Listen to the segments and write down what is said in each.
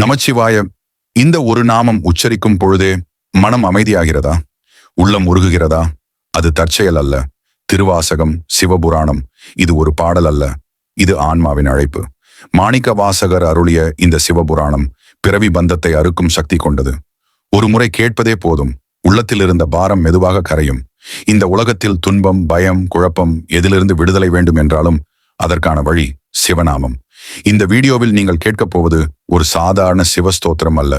நமச்சிவாய இந்த ஒரு நாமம் உச்சரிக்கும் பொழுதே மனம் அமைதியாகிறதா? உள்ளம் உருகுகிறதா? அது தற்செயல் அல்ல. திருவாசகம் சிவபுராணம் இது ஒரு பாடல் அல்ல. இது ஆன்மாவின் அழைப்பு. மாணிக்க வாசகர் அருளிய இந்த சிவபுராணம் பிறவி பந்தத்தை அறுக்கும் சக்தி கொண்டது. ஒரு முறை கேட்பதே போதும். உள்ளத்தில் இருந்த பாரம் மெதுவாக கரையும். இந்த உலகத்தில் துன்பம் பயம் குழப்பம் எதிலிருந்து விடுதலை வேண்டும் என்றாலும் அதற்கான வழி சிவநாமம். இந்த வீடியோவில் நீங்கள் கேட்கப் போவது ஒரு சாதாரண சிவஸ்தோத்திரம் அல்ல.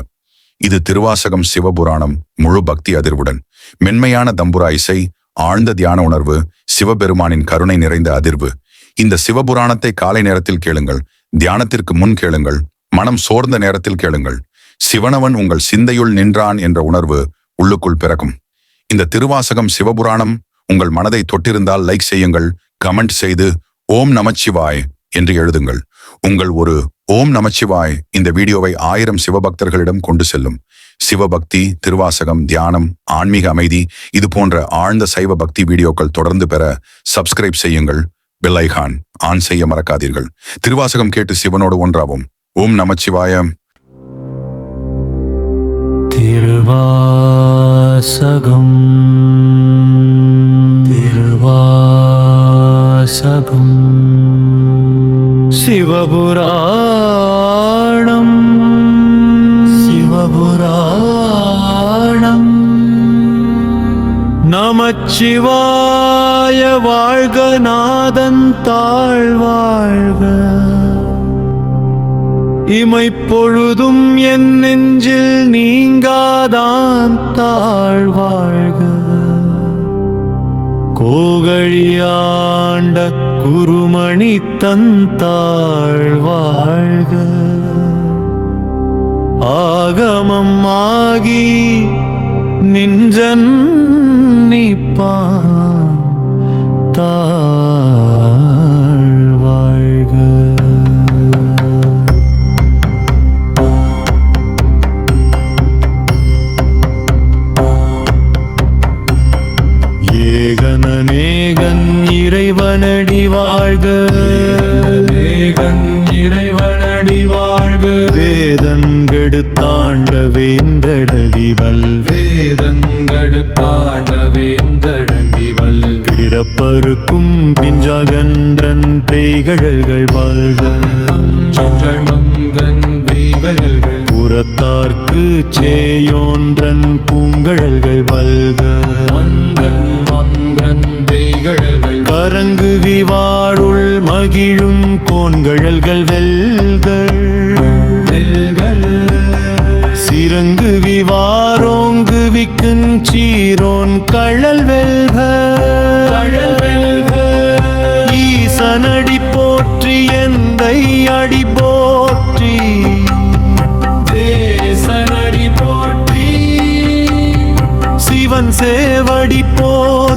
இது திருவாசகம் சிவபுராணம் முழு பக்தி அதிர்வுடன். மென்மையான தம்புரா இசை ஆழ்ந்த தியான உணர்வு சிவபெருமானின் கருணை நிறைந்த அதிர்வு. இந்த சிவபுராணத்தை காலை நேரத்தில் கேளுங்கள் தியானத்திற்கு முன் கேளுங்கள் மனம் சோர்ந்த நேரத்தில் கேளுங்கள். சிவனவன் உங்கள் சிந்தையுள் நின்றான் என்ற உணர்வு உள்ளுக்குள் பிறக்கும். இந்த திருவாசகம் சிவபுராணம் உங்கள் மனதை தொட்டிருந்தால் லைக் செய்யுங்கள் கமெண்ட் செய்து ஓம் நமச்சிவாய் என்று எழுதுங்கள். உங்கள் ஒரு ஓம் நமச்சிவாய் இந்த வீடியோவை ஆயிரம் சிவபக்தர்களிடம் கொண்டு செல்லும். சிவபக்தி திருவாசகம் தியானம் ஆன்மீக அமைதி இது போன்ற ஆழ்ந்த சைவ பக்தி வீடியோக்கள் தொடர்ந்து பெற சப்ஸ்கிரைப் செய்யுங்கள். பெல் ஐகான் ஆன் செய்ய மறக்காதீர்கள். திருவாசகம் கேட்டு சிவனோடு ஒன்றாவும். ஓம் நமச்சிவாய. திருவாசகம். திருவாசகம். சிவபுராணம். சிவபுராணம். நமச்சிவாய வாழ்க நாதன் தாழ்வாழ்க. இமைப்பொழுதும் என் நெஞ்சில் நீங்காதான் தாழ்வாழ்க. கோகழியாண்ட குருமணி தந்தாழ்வாழ்க ஆகமம் ஆகி நின்றன் நிப்பான் தாழ்வாழ்க ஏகனேகன் இறைவனடி வாழ்க. ஏகன் இறைவனடி வாழ்க. வேதங்கெடுத்தாண்ட வேந்தடடி வல். வேதங்கடுப்பாண்டவேந்தடங்கி வல். பிறப்பருக்கும் பிஞ்சகன்றன் பேய்கழல்கள் வாழ்க. புறத்தார்க்கு சேயோன்றன் பூங்கழல்கள் வல்க கரங்கு விவாருள் மகிழும் கோன்கழல்கள் வெல்கள். சிறங்கு விவாரோங்கு விக்குன் சீரோன் கழல் வெல்க ஈசனடி போற்றி எந்தை அடி போற்றி. தேசனடி போற்றி. சிவன் சேவடி போற்றி.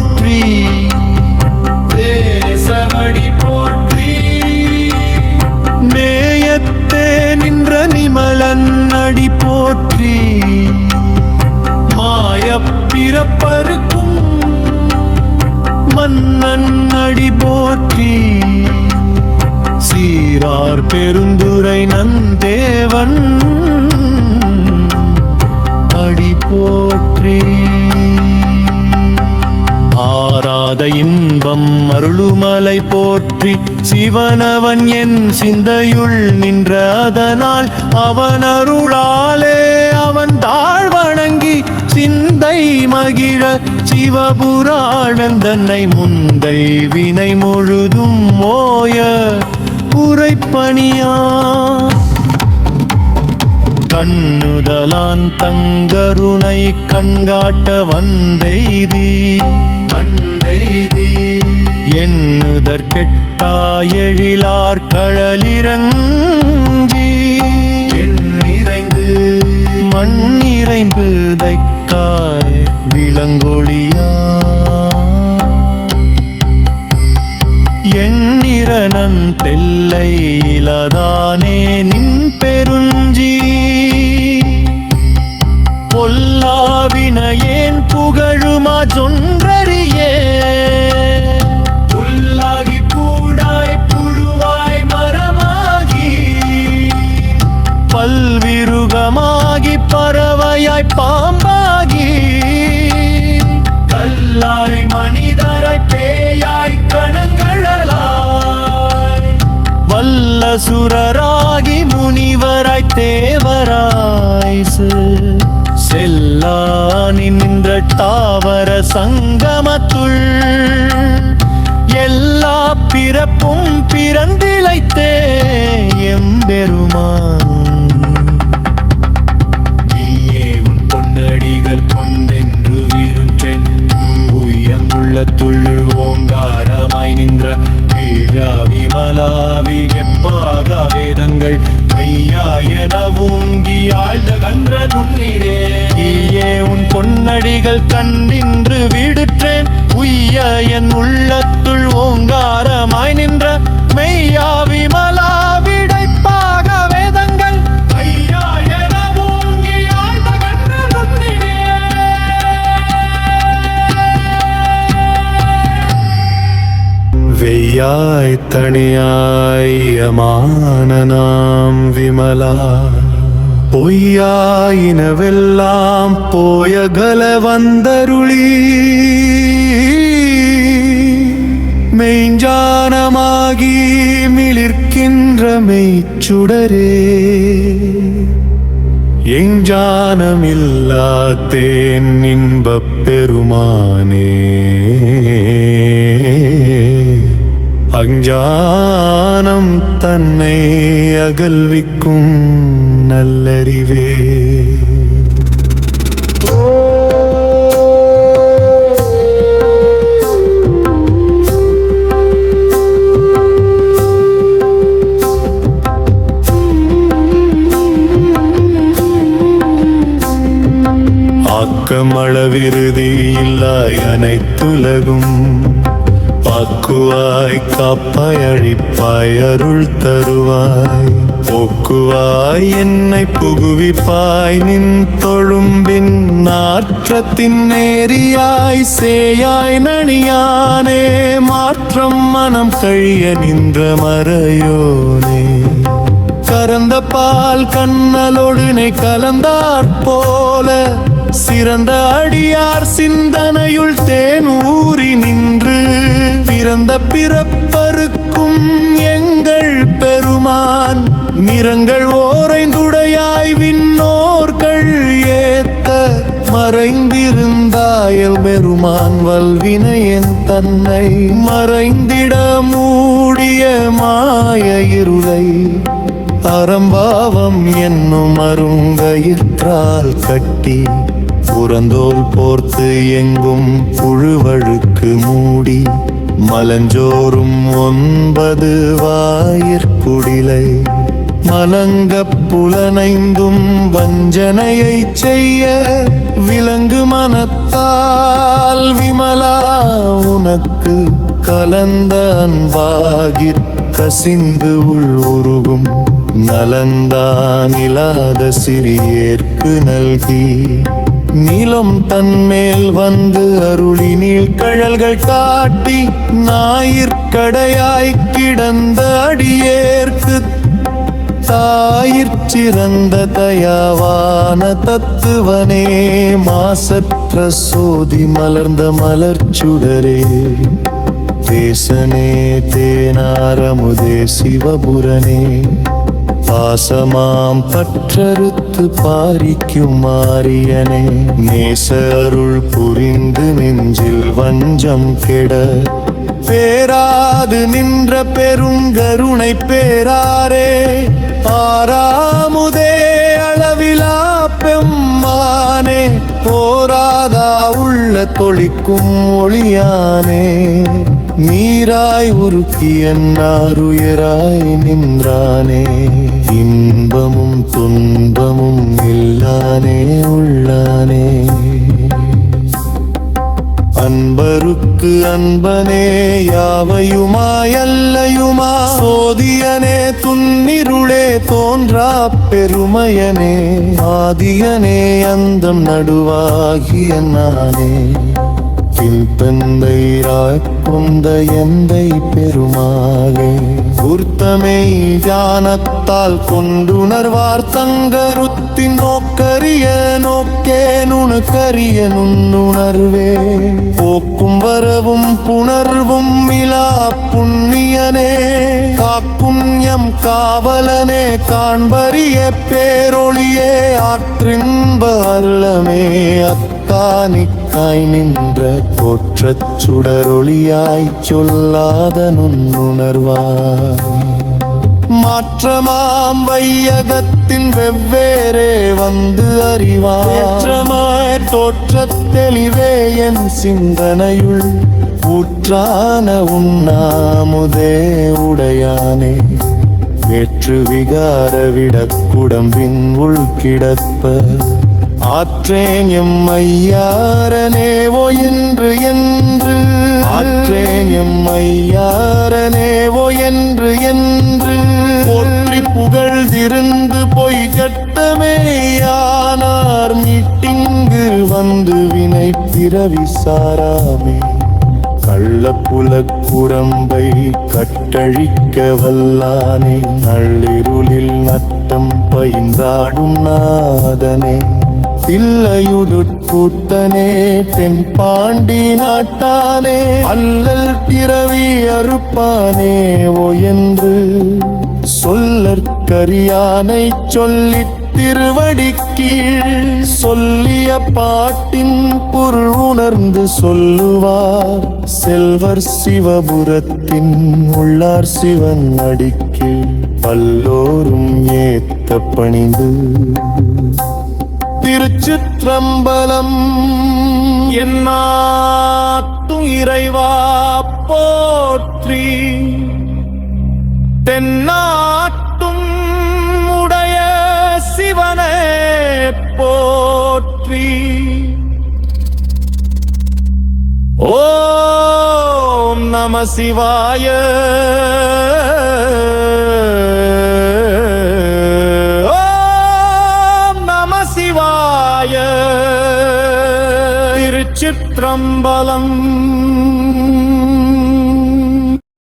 இன்பம் அருளுமலை போற்றி சிவனவன் என் சிந்தையுள் நின்ற அதனால் அவன் அருளாலே அவன் தாழ் வணங்கி சிந்தை மகிழ சிவபுராணந்தன்னை முந்தை வினை முழுதும் மோய உரைப்பணியா. கண்ணுதலான் தங்கருணை கண்காட்ட வந்தெய்தி. கண்ணு எண்ணுதற்கெட்டா எழிலார் களலிறங்கி நிறைந்து மண்ணிறைந்து தைக்காய் விளங்கொழியா எண்ணிறனன் தெல்லை இலதானே நின் பெருஞ்சி. பொல்லாவினையேன் புகழுமா சொன்றறியே தாவர சங்கமத்தில் பொன்னடிகள் கண்டின்று விடுற்றேன். உய்ய என் உள்ளத்துள் ஓங்காரமாய் நின்ற மெய்யா விமலா விடைப்பாக வேதங்கள். வெய்யாய் தனியாய் யமானனாம் விமலா. பொய்யாயினவெல்லாம் போயகல வந்தருளி. மெய்ஞானமாகி மிளிர்க்கின்ற மெய்ச்சுடரே. எஞ்ஞானமில்லாத்தேன் இன்பப் பெருமானே. அஞ்ஞானம் தன்னை அகல்விக்கும் நல்லறிவே. ஆக்கமளவிருதி இல்லாய் அனைத்துலகும். பாக்குவாய் காப்பாய் அழிப்பாய் அருள் தருவாய் போக்குவாய் என்னை புகுவிப்பாய் நின் தொழும்பின் நாற்றத்தின் நேரியாய் சேயாய் நணியானே மாற்றம் மனம் கழிய நின்ற மறையோனே கரந்த பால் கண்ணலொடுனை கலந்தாற் போல சிறந்த அடியார் சிந்தனையுள் தேனூறி நின்று பிறந்த பிறப்பருக்கும் எங்கள் பெருமான். நிறங்கள் ஓரைந்துடையாய் விண்ணோர்கள் ஏத்த மறைந்திருந்தாயல் பெருமான் வல்வினை என் தன்னை. மறைந்திட மூடிய மாய இருளை அறம்பாவம் என்னும் அருங்கயிற்றால் கட்டி. புறந்தோல் போர்த்து எங்கும் புழுவழுக்கு மூடி மலஞ்சோறும் ஒன்பது வாயிற்குடிலை மலங்கப் புலனைந்தும் வஞ்சனையை செய்ய விலங்கு மனத்தால் விமலா உனக்கு கலந்த அன்பாகி கசிந்து உள் உருகும் நலந்தான் இல்லாத சிறியேற்கு நல்கி. நிலம் தன்மேல் வந்து அருளி நீழ்கழல்கள் காட்டி ஞாயிற்கடையாய் கிடந்த அடியேற்கு தாயிற்சிறந்த தயாவான தத்துவனே மாசற்ற சோதி மலர்ந்த மலர்ச்சுடரே தேசனே தேனாரமுதே சிவபுரனே. பாசமாம் பற்றறுத்து பாரிக்கும் மாரியனே நேச அருள் புரிந்து நெஞ்சில் வஞ்சம் கெட. பேராது நின்ற பெரும் கருணை பேராரே ஆறாமுதே அளவிலா பெம்மானே போராதா உள்ள தொழிக்கும் ஒளியானே. நீராய் உருக்கி என்னாருயராய் நின்றானே. இன்பமும் துன்பமும் இல்லானே உள்ளானே. அன்பருக்கு அன்பனே யாவையுமா எல்லையுமா சோதியனே துன்னிருளே தோன்றா பெருமையனே. ஆதியனே அந்தம் நடுவாகிய நானே. என் தந்தைராய் கொண்ட எந்தை பெருமாளே. உர்த்தமை தியானத்தால் கொண்டுணர்வார் தங்கருத்தின் நோக்கரிய நோக்கே நுணுக்கரிய நுண்ணுணர்வே. போக்கும் வரவும் புணர்வும் மிலா புண்ணியனே. காக்கும் எம் காவலனே காண்பரிய பேரொளியே ஆற்றின்ப அல்லமே அத்தானி. அத்தானிக்காய் நின்ற தோற்றச் சுடரொளியாய் சொல்லாத நுண்ணுணர்வாய். மாற்றமாம் வையகத்தின் வெவ்வேறே வந்து அறிவாற்றமாய் தோற்றத் தெளிவே என் சிந்தனையுள். ஊற்றான உண்ணாமுதே உடையானே. வேற்று விகார விடக்குடம்பின் உள் கிடப்ப ஆற்றேன் எம் ஐயாரனேவோ என்று என்று. ஆற்றேன் எம் ஐயாரனேவோ என்று என்று. ஒற்றி புகழ்ந்திருந்து பொய் கட்டமேயானார் மீட்டிங்கு வந்து வினை பிறவி சாராமே. கள்ளப்புல குரம்பை கட்டழிக்க வல்லானே நள்ளிருளில் நட்டம் பயின்றாடும் நாதனே. தில்லையுடுட்கூத்தனே தென் பாண்டி நாட்டானே அல்லல் பிறவி அறுப்பானே ஓ என்று சொல்லற்கரியானை சொல்லி திருவடி கீழ் சொல்லிய பாட்டின் பொருள் உணர்ந்து சொல்லுவார். செல்வர் சிவபுரத்தின் உள்ளார் சிவன் அடிக்கு பல்லோரும் ஏத்த பணிந்து திருச்சிற்றம்பலம். என்னாத்து இறைவா போற்றி. தென்னாட்டும் உடைய சிவனே போற்றி. ஓம் நம சிவாய. त्रम्बलम्।